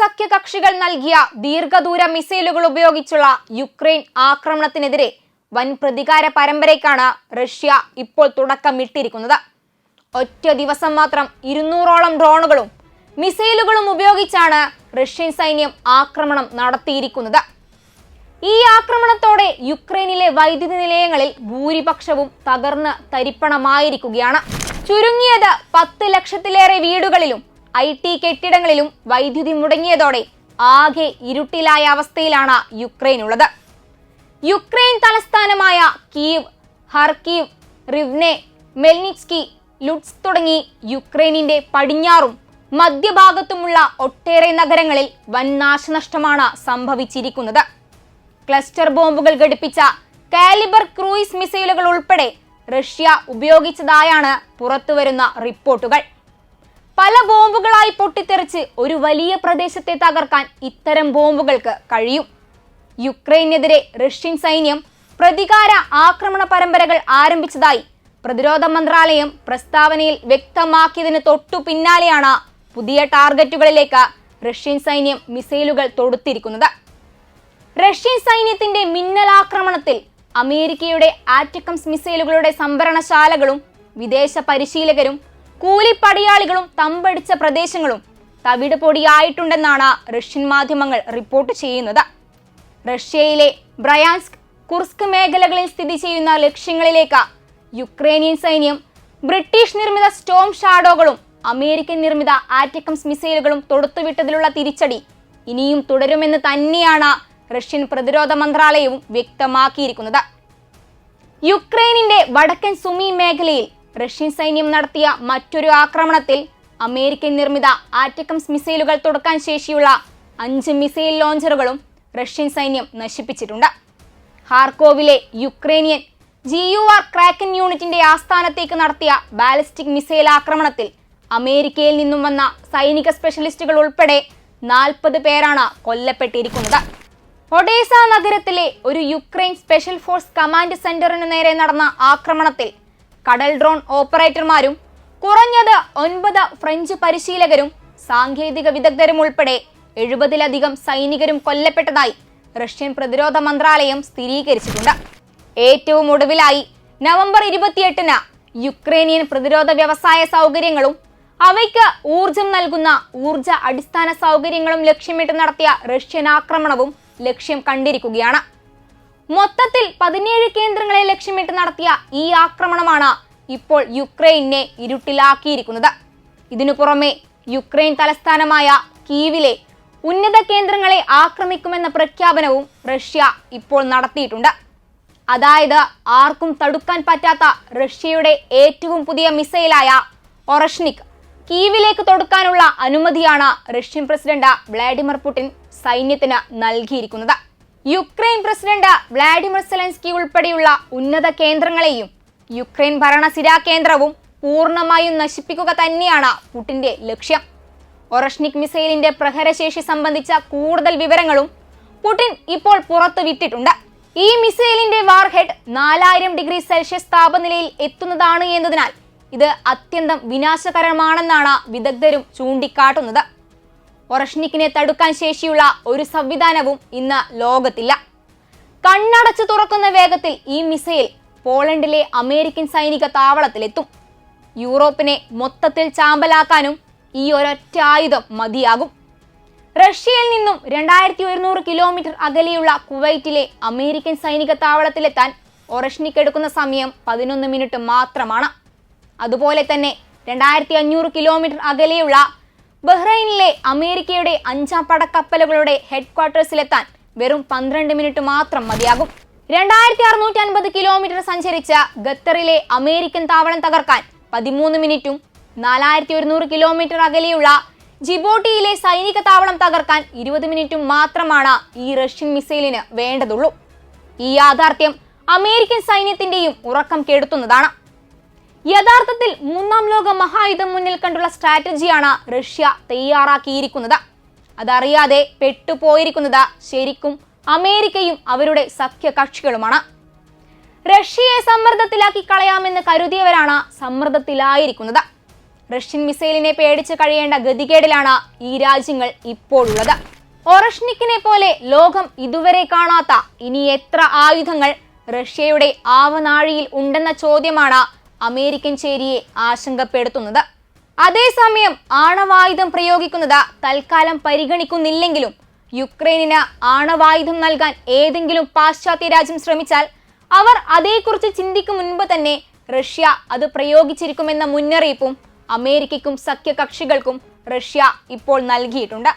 സഖ്യകക്ഷികൾ നൽകിയ ദീർഘദൂര മിസൈലുകൾ ഉപയോഗിച്ചുള്ള യുക്രൈൻ ആക്രമണത്തിനെതിരെ വൻ പ്രതികാര പരമ്പരയ്ക്കാണ് റഷ്യ ഇപ്പോൾ തുടക്കമിട്ടിരിക്കുന്നത്. ഒറ്റ ദിവസം മാത്രം ഇരുന്നൂറോളം ഡ്രോണുകളും മിസൈലുകളും ഉപയോഗിച്ചാണ് റഷ്യൻ സൈന്യം ആക്രമണം നടത്തിയിരിക്കുന്നത്. ഈ ആക്രമണത്തോടെ യുക്രൈനിലെ വൈദ്യുതി നിലയങ്ങളിൽ ഭൂരിപക്ഷവും തകർന്ന് തരിപ്പണമായിരിക്കുകയാണ്. ചുരുങ്ങിയത് പത്ത് ലക്ഷത്തിലേറെ വീടുകളിലും ഐ ടി കെട്ടിടങ്ങളിലും വൈദ്യുതി മുടങ്ങിയതോടെ ആകെ ഇരുട്ടിലായ അവസ്ഥയിലാണ് യുക്രൈൻ ഉള്ളത്. യുക്രൈൻ തലസ്ഥാനമായ കീവ് ഹർക്കീവ് റിവ്നെ മെൽനിക്സ്കി ലുട്സ് തുടങ്ങി യുക്രൈനിന്റെ പടിഞ്ഞാറും മധ്യഭാഗത്തുമുള്ള ഒട്ടേറെ നഗരങ്ങളിൽ വൻ നാശനഷ്ടമാണ് സംഭവിച്ചിരിക്കുന്നത്. ക്ലസ്റ്റർ ബോംബുകൾ ഘടിപ്പിച്ച കാലിബർ ക്രൂയിസ് മിസൈലുകൾ ഉൾപ്പെടെ റഷ്യ ഉപയോഗിച്ചതായാണ് പുറത്തുവരുന്ന റിപ്പോർട്ടുകൾ. പല ബോംബുകളായി പൊട്ടിത്തെറിച്ച് ഒരു വലിയ പ്രദേശത്തെ തകർക്കാൻ ഇത്തരം ബോംബുകൾക്ക് കഴിയും. യുക്രൈനെതിരെ റഷ്യൻ സൈന്യം പ്രതികാര ആക്രമണ പരമ്പരകൾ ആരംഭിച്ചതായി പ്രതിരോധ മന്ത്രാലയം പ്രസ്താവനയിൽ വ്യക്തമാക്കിയതിന് തൊട്ടു പിന്നാലെയാണ് പുതിയ ടാർഗറ്റുകളിലേക്ക് റഷ്യൻ സൈന്യം മിസൈലുകൾ തൊടുത്തിരിക്കുന്നത്. റഷ്യൻ സൈന്യത്തിന്റെ മിന്നലാക്രമണത്തിൽ അമേരിക്കയുടെ ആറ്റക്കംസ് മിസൈലുകളുടെ സംഭരണശാലകളും വിദേശ പരിശീലകരും കൂലിപ്പടയാളികളും തമ്പടിച്ച പ്രദേശങ്ങളും തവിട് പൊടിയായിട്ടുണ്ടെന്നാണ് റഷ്യൻ മാധ്യമങ്ങൾ റിപ്പോർട്ട് ചെയ്യുന്നത്. റഷ്യയിലെ ബ്രയാൻസ്ക് കുർസ്ക് മേഖലകളിൽ സ്ഥിതി ചെയ്യുന്ന ലക്ഷ്യങ്ങളിലേക്ക് യുക്രൈനിയൻ സൈന്യം ബ്രിട്ടീഷ് നിർമ്മിത സ്റ്റോം ഷാഡോകളും അമേരിക്കൻ നിർമ്മിത ആറ്റക്കംസ് മിസൈലുകളും തൊടുത്തുവിട്ടതിലുള്ള തിരിച്ചടി ഇനിയും തുടരുമെന്ന് തന്നെയാണ് റഷ്യൻ പ്രതിരോധ മന്ത്രാലയവും വ്യക്തമാക്കിയിരിക്കുന്നത്. യുക്രൈനിന്റെ വടക്കൻ സുമി മേഖലയിൽ റഷ്യൻ സൈന്യം നടത്തിയ മറ്റൊരു ആക്രമണത്തിൽ അമേരിക്കൻ നിർമ്മിത ആറ്റക്കംസ് മിസൈലുകൾ തുടക്കാൻ ശേഷിയുള്ള അഞ്ച് മിസൈൽ ലോഞ്ചറുകളും റഷ്യൻ സൈന്യം നശിപ്പിച്ചിട്ടുണ്ട്. ഹാർക്കോവിലെ Ukrainian G U R Kraken യൂണിറ്റിന്റെ ആസ്ഥാനത്തേക്ക് നടത്തിയ ബാലിസ്റ്റിക് മിസൈൽ ആക്രമണത്തിൽ അമേരിക്കയിൽ നിന്നും വന്ന സൈനിക സ്പെഷ്യലിസ്റ്റുകൾ ഉൾപ്പെടെ നാൽപ്പത് പേരാണ് കൊല്ലപ്പെട്ടിരിക്കുന്നത്. ഒഡേസ നഗരത്തിലെ ഒരു യുക്രൈൻ സ്പെഷ്യൽ ഫോഴ്സ് കമാൻഡ് സെന്ററിനു നേരെ നടന്ന ആക്രമണത്തിൽ കടൽ ഡ്രോൺ ഓപ്പറേറ്റർമാരും കുറഞ്ഞത് ഒൻപത് ഫ്രഞ്ച് പരിശീലകരും സാങ്കേതിക വിദഗ്ധരും ഉൾപ്പെടെ എഴുപതിലധികം സൈനികരും കൊല്ലപ്പെട്ടതായി റഷ്യൻ പ്രതിരോധ മന്ത്രാലയം സ്ഥിരീകരിച്ചിട്ടുണ്ട്. ഏറ്റവും ഒടുവിലായി നവംബർ ഇരുപത്തിയെട്ടിന് യുക്രൈനിയൻ പ്രതിരോധ വ്യവസായ സൗകര്യങ്ങളും അവയ്ക്ക് ഊർജം നൽകുന്ന ഊർജ അടിസ്ഥാന സൗകര്യങ്ങളും ലക്ഷ്യമിട്ട് നടത്തിയ റഷ്യൻ ആക്രമണവും ലക്ഷ്യം കണ്ടിരിക്കുകയാണ്. മൊത്തത്തിൽ പതിനേഴ് കേന്ദ്രങ്ങളെ ലക്ഷ്യമിട്ട് നടത്തിയ ഈ ആക്രമണമാണ് ഇപ്പോൾ യുക്രൈനെ ഇരുട്ടിലാക്കിയിരിക്കുന്നത്. ഇതിനു പുറമെ യുക്രൈൻ തലസ്ഥാനമായ കീവിലെ ഉന്നത കേന്ദ്രങ്ങളെ ആക്രമിക്കുമെന്ന പ്രഖ്യാപനവും റഷ്യ ഇപ്പോൾ നടത്തിയിട്ടുണ്ട്. അതായത് ആർക്കും തടുക്കാൻ പറ്റാത്ത റഷ്യയുടെ ഏറ്റവും പുതിയ മിസൈലായ ഒറഷ്നിക് കീവിലേക്ക് തൊടുക്കാനുള്ള അനുമതിയാണ് റഷ്യൻ പ്രസിഡന്റ് വ്ളാഡിമിർ പുടിൻ സൈന്യത്തിന് നൽകിയിരിക്കുന്നത്. യുക്രൈൻ പ്രസിഡന്റ് വ്ളാഡിമിർ സെലൻസ്കി ഉൾപ്പെടെയുള്ള ഉന്നത കേന്ദ്രങ്ങളെയും യുക്രൈൻ ഭരണസിരാ കേന്ദ്രവും പൂർണമായും നശിപ്പിക്കുക തന്നെയാണ് പുടിന്റെ ലക്ഷ്യം. ഒറഷ്നിക് മിസൈലിന്റെ പ്രഹരശേഷി സംബന്ധിച്ച കൂടുതൽ വിവരങ്ങളും പുടിൻ ഇപ്പോൾ പുറത്തുവിട്ടിട്ടുണ്ട് ഈ മിസൈലിന്റെ വാർഹെഡ് നാലായിരം ഡിഗ്രി സെൽഷ്യസ് താപനിലയിൽ എത്തുന്നതാണ് എന്നതിനാൽ ഇത് അത്യന്തം വിനാശകരമാണെന്നാണ് വിദഗ്ധരും ചൂണ്ടിക്കാട്ടുന്നത്. ഒറഷ്നിക്കിനെ തടുക്കാൻ ശേഷിയുള്ള ഒരു സംവിധാനവും ഇന്ന് ലോകത്തില്ല. കണ്ണടച്ചു തുറക്കുന്ന വേഗത്തിൽ ഈ മിസൈൽ പോളണ്ടിലെ അമേരിക്കൻ സൈനിക താവളത്തിലെത്തും. യൂറോപ്പിനെ മൊത്തത്തിൽ ചാമ്പലാക്കാനും ഈ ഒരൊറ്റ ആയുധം മതിയാകും. റഷ്യയിൽ നിന്നും രണ്ടായിരത്തി ഒരുന്നൂറ് കിലോമീറ്റർ അകലെയുള്ള കുവൈറ്റിലെ അമേരിക്കൻ സൈനിക താവളത്തിലെത്താൻ ഒറഷ്നിക്ക് എടുക്കുന്ന സമയം പതിനൊന്ന് മിനിറ്റ് മാത്രമാണ്. അതുപോലെ തന്നെ രണ്ടായിരത്തി അഞ്ഞൂറ് കിലോമീറ്റർ അകലെയുള്ള ബഹ്റൈനിലെ അമേരിക്കയുടെ അഞ്ചാം പടക്കപ്പലുകളുടെ ഹെഡ് ക്വാർട്ടേഴ്സിലെത്താൻ വെറും പന്ത്രണ്ട് മിനിറ്റ് മാത്രം മതിയാകും. രണ്ടായിരത്തി അറുന്നൂറ്റി അൻപത് കിലോമീറ്റർ സഞ്ചരിച്ച ഖത്തറിലെ അമേരിക്കൻ താവളം തകർക്കാൻ പതിമൂന്ന് മിനിറ്റും നാലായിരത്തി ഒരുന്നൂറ് കിലോമീറ്റർ അകലെയുള്ള ജിബോട്ടിയിലെ സൈനിക താവളം തകർക്കാൻ ഇരുപത് മിനിറ്റും മാത്രമാണ് ഈ റഷ്യൻ മിസൈലിന് വേണ്ടതുള്ളൂ. ഈ യാഥാർത്ഥ്യം അമേരിക്കൻ സൈന്യത്തിന്റെയും ഉറക്കം കെടുത്തുന്നതാണ്. യഥാർത്ഥത്തിൽ മൂന്നാം ലോക മഹായുദ്ധം മുന്നിൽ കണ്ടുള്ള സ്ട്രാറ്റജിയാണ് റഷ്യ തയ്യാറാക്കിയിരിക്കുന്നത്. അതറിയാതെ പെട്ടുപോയിരിക്കുന്നത് ശരിക്കും അമേരിക്കയും അവരുടെ സഖ്യകക്ഷികളുമാണ്. റഷ്യയെ സമ്മർദ്ദത്തിലാക്കി കളയാമെന്ന് കരുതിയവരാണ് സമ്മർദ്ദത്തിലായിരിക്കുന്നത്. റഷ്യൻ മിസൈലിനെ പേടിച്ച് കഴിയേണ്ട ഗതികേടിലാണ് ഈ രാജ്യങ്ങൾ ഇപ്പോഴുള്ളത്. ഒറഷ്നിക്കിനെ പോലെ ലോകം ഇതുവരെ കാണാത്ത ഇനി എത്ര ആയുധങ്ങൾ റഷ്യയുടെ ആവനാഴിയിൽ ഉണ്ടെന്ന ചോദ്യമാണ് അമേരിക്കൻ ചേരിയെ ആശങ്കപ്പെടുത്തുന്നത്. അതേസമയം ആണവായുധം പ്രയോഗിക്കുന്നത് തൽക്കാലം പരിഗണിക്കുന്നില്ലെങ്കിലും യുക്രൈനിന് ആണവായുധം നൽകാൻ ഏതെങ്കിലും പാശ്ചാത്യ രാജ്യം ശ്രമിച്ചാൽ അവർ അതേക്കുറിച്ച് ചിന്തിക്കും മുൻപ് തന്നെ റഷ്യ അത് പ്രയോഗിച്ചിരിക്കുമെന്ന മുന്നറിയിപ്പും അമേരിക്കയ്ക്കും സഖ്യകക്ഷികൾക്കും റഷ്യ ഇപ്പോൾ നൽകിയിട്ടുണ്ട്.